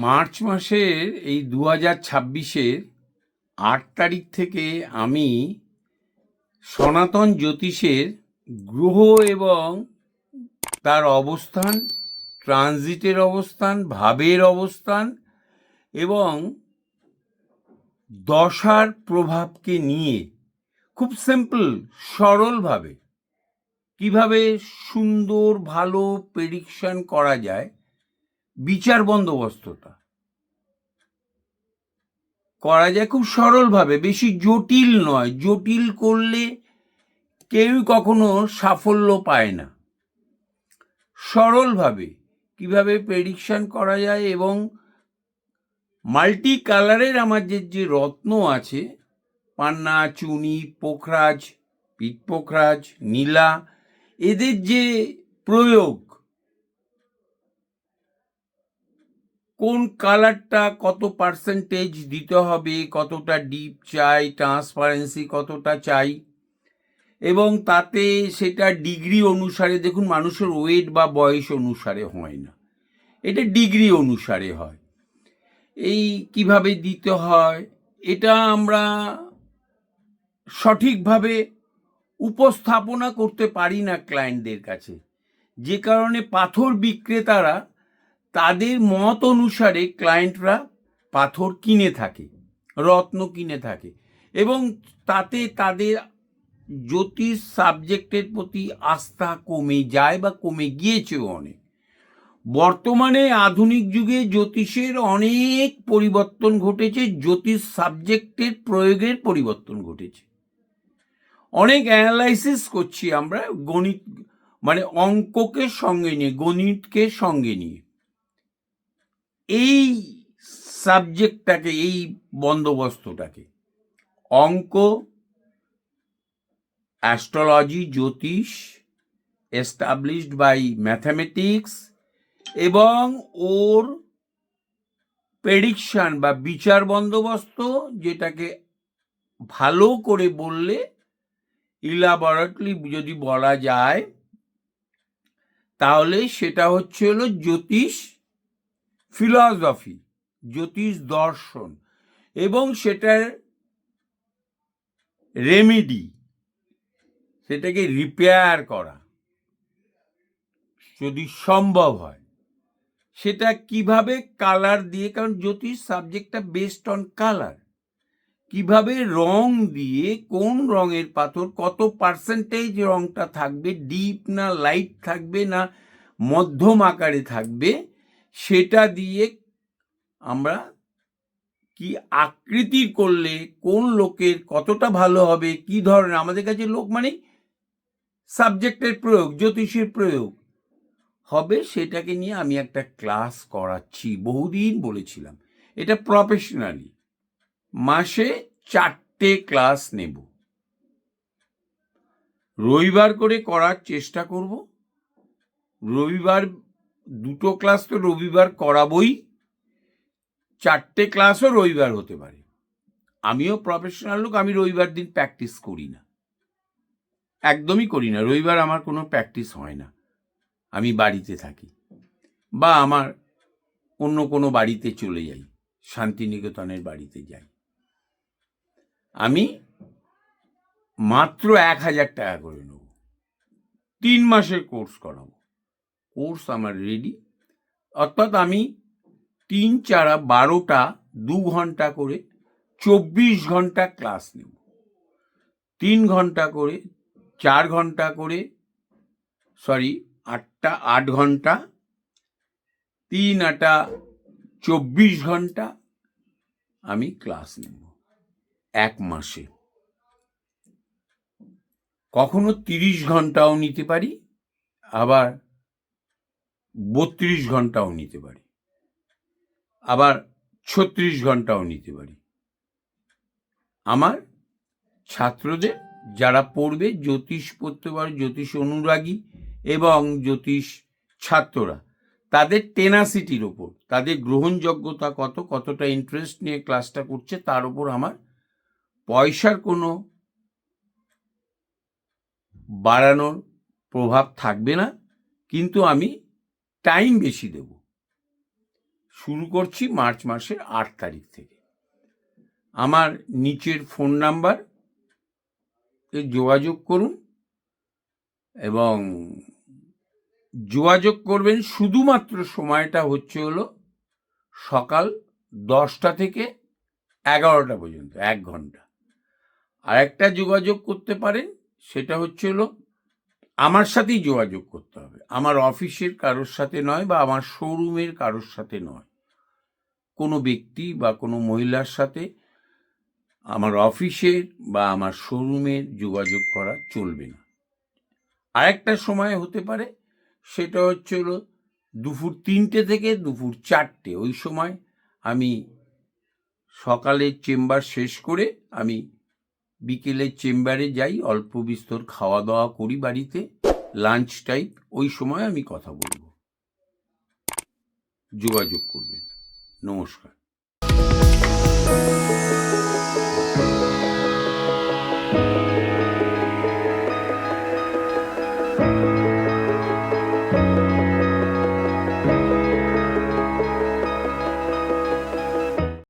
March মাসের এই দু হাজার ছাব্বিশের আট তারিখ থেকে আমি সনাতন জ্যোতিষের গ্রহ এবং তার অবস্থান, ট্রানজিটের অবস্থান, ভাবের অবস্থান এবং দশার প্রভাবকে নিয়ে খুব সিম্পল, সরলভাবে কীভাবে সুন্দর, ভালো প্রেডিকশন করা যায় বিচার বন্দোবস্তটা। করা যায় খুব সরলভাবে, বেশি জটিল নয়। জটিল করলে কেউই কখনো সাফল্য পায় না। সরলভাবে কীভাবে প্রেডিকশন করা যায় এবং মাল্টি কালারের আমার যে যে রত্ন আছে, পান্না, চুনি, পোখরাজ, পিট পোখরাজ, নীলা, এদের যে প্রয়োগ কোন কালারটা কত পার্সেন্টেজ দিতে হবে, কতটা ডিপ চাই ট্রান্সপারেন্সি কতটা চাই? এবং তাতে সেটা ডিগ্রি অনুসারে, দেখুন মানুষের ওয়েট বা বয়স অনুসারে হয় না। এটা ডিগ্রি অনুসারে হয়। এই কীভাবে দিতে হয়, এটা আমরা সঠিকভাবে উপস্থাপনা করতে পারি না ক্লায়েন্টদের কাছে। যে কারণে পাথর বিক্রেতারা তাদের মত অনুসারে ক্লায়েন্টরা পাথর কিনে থাকে, রত্ন কিনে থাকে এবং তাতে তাদের জ্যোতিষ সাবজেক্টের প্রতি আস্থা কমে যায় বা কমে গিয়েছেও অনেক। বর্তমানে আধুনিক যুগে জ্যোতিষের অনেক পরিবর্তন ঘটেছে, জ্যোতিষ সাবজেক্টের প্রয়োগের পরিবর্তন ঘটেছে। অনেক অ্যানালাইসিস করছি আমরা গণিত মানে অঙ্ককে সঙ্গে নিয়ে, গণিতকে সঙ্গে নিয়ে। এই সাবজেক্টটাকে, এই বন্দোবস্তটাকে, অঙ্ক, astrology, Jyotish established by mathematics এবং ওর প্রেডিকশন বা বিচার বন্দোবস্ত যেটাকে ভালো করে বললে ইলাবরেটলি যদি বলা যায়, তাহলে সেটা হচ্ছে হলো জ্যোতিষ ফিলসফি, জ্যোতিষ দর্শন এবং সেটার রেমিডি, সেটাকে রিপেয়ার করা। যদি সম্ভব হয়, সেটা কীভাবে কালার দিয়ে, কারণ জ্যোতিষ সাবজেক্টটা বেসড অন কালার কীভাবে রং দিয়ে, কোন রঙের পাথর, কত পার্সেন্টেজ রংটা থাকবে ডিপ না লাইট থাকবে না, মধ্যম আকারে থাকবে সেটা দিয়ে আমরা কি আকৃতি করলে কোন লোকের কতটা ভালো হবে, কি ধরনের, আমাদের কাছে লোক মানে সাবজেক্টের প্রয়োগ, জ্যোতিষের প্রয়োগ হবে সেটাকে নিয়ে আমি একটা ক্লাস করাচ্ছি, বহুদিন বলেছিলাম। এটা প্রফেশনালি মাসে চারটে ক্লাস নেব। রবিবার করে করার চেষ্টা করব। রবিবার দুটো ক্লাস তো রবিবার করাবই, চারটে ক্লাসও রবিবার হতে পারে। আমিও প্রফেশনাল লোক, আমি রবিবার দিন প্র্যাকটিস করি না। একদমই করি না, রবিবার আমার কোনো প্র্যাকটিস হয় না। আমি বাড়িতে থাকি বা আমার অন্য কোনো বাড়িতে চলে যাই, শান্তিনিকেতনের বাড়িতে যাই। আমি মাত্র এক হাজার টাকা করে নেব। তিন মাসের কোর্স করাবো। কোর্স আমার রেডি অর্থাৎ আমি তিন চারা বারোটা দু ঘণ্টা করে চব্বিশ ঘণ্টা ক্লাস নেব। তিন ঘণ্টা করে, চার ঘণ্টা করে সরি আটটা, আট ঘণ্টা, তিন, আটা, চব্বিশ ঘণ্টা আমি ক্লাস নেব এক মাসে। কখনো তিরিশ ঘন্টাও নিতে পারি, আবার বত্রিশ ঘন্টাও নিতে পারি। আবার ছত্রিশ ঘন্টাও নিতে পারি। আমার ছাত্রদের যারা পড়বে, জ্যোতিষ পড়তে পারে, জ্যোতিষ অনুরাগী এবং জ্যোতিষ ছাত্ররা, তাদের টেনাসিটির ওপর, তাদের গ্রহণযোগ্যতা কত, কতটা ইন্টারেস্ট নিয়ে ক্লাসটা করছে, তার ওপর আমার পয়সার কোনো বাড়ানোর প্রভাব থাকবে না। কিন্তু আমি টাইম বেশি দেব। শুরু করছি মার্চ মাসের আট তারিখ থেকে। আমার নিচের ফোন নাম্বার এ যোগাযোগ করুন এবং যোগাযোগ করবেন। শুধুমাত্র সময়টা হচ্ছে হলো সকাল দশটা থেকে এগারোটা পর্যন্ত, এক ঘণ্টা। আর একটা যোগাযোগ করতে পারেন, সেটা হচ্ছে হলো আমার সাথেই যোগাযোগ করতে হবে। আমার অফিসের কারোর সাথে নয় বা আমার শোরুমের কারোর সাথে নয়। কোনো ব্যক্তি বা কোনো মহিলার সাথে আমার অফিসের বা আমার শোরুমের যোগাযোগ করা চলবে না। আরেকটা সময় হতে পারে, সেটা হচ্ছে দুপুর তিনটে থেকে দুপুর চারটে। ওই সময় আমি সকালের চেম্বার শেষ করে আমি বিকেলের চেম্বারে যাই, অল্প বিস্তর খাওয়া দাওয়া করি বাড়িতে লাঞ্চ টাইম ওই সময় আমি কথা বলব। যোগাযোগ করবেন। নমস্কার।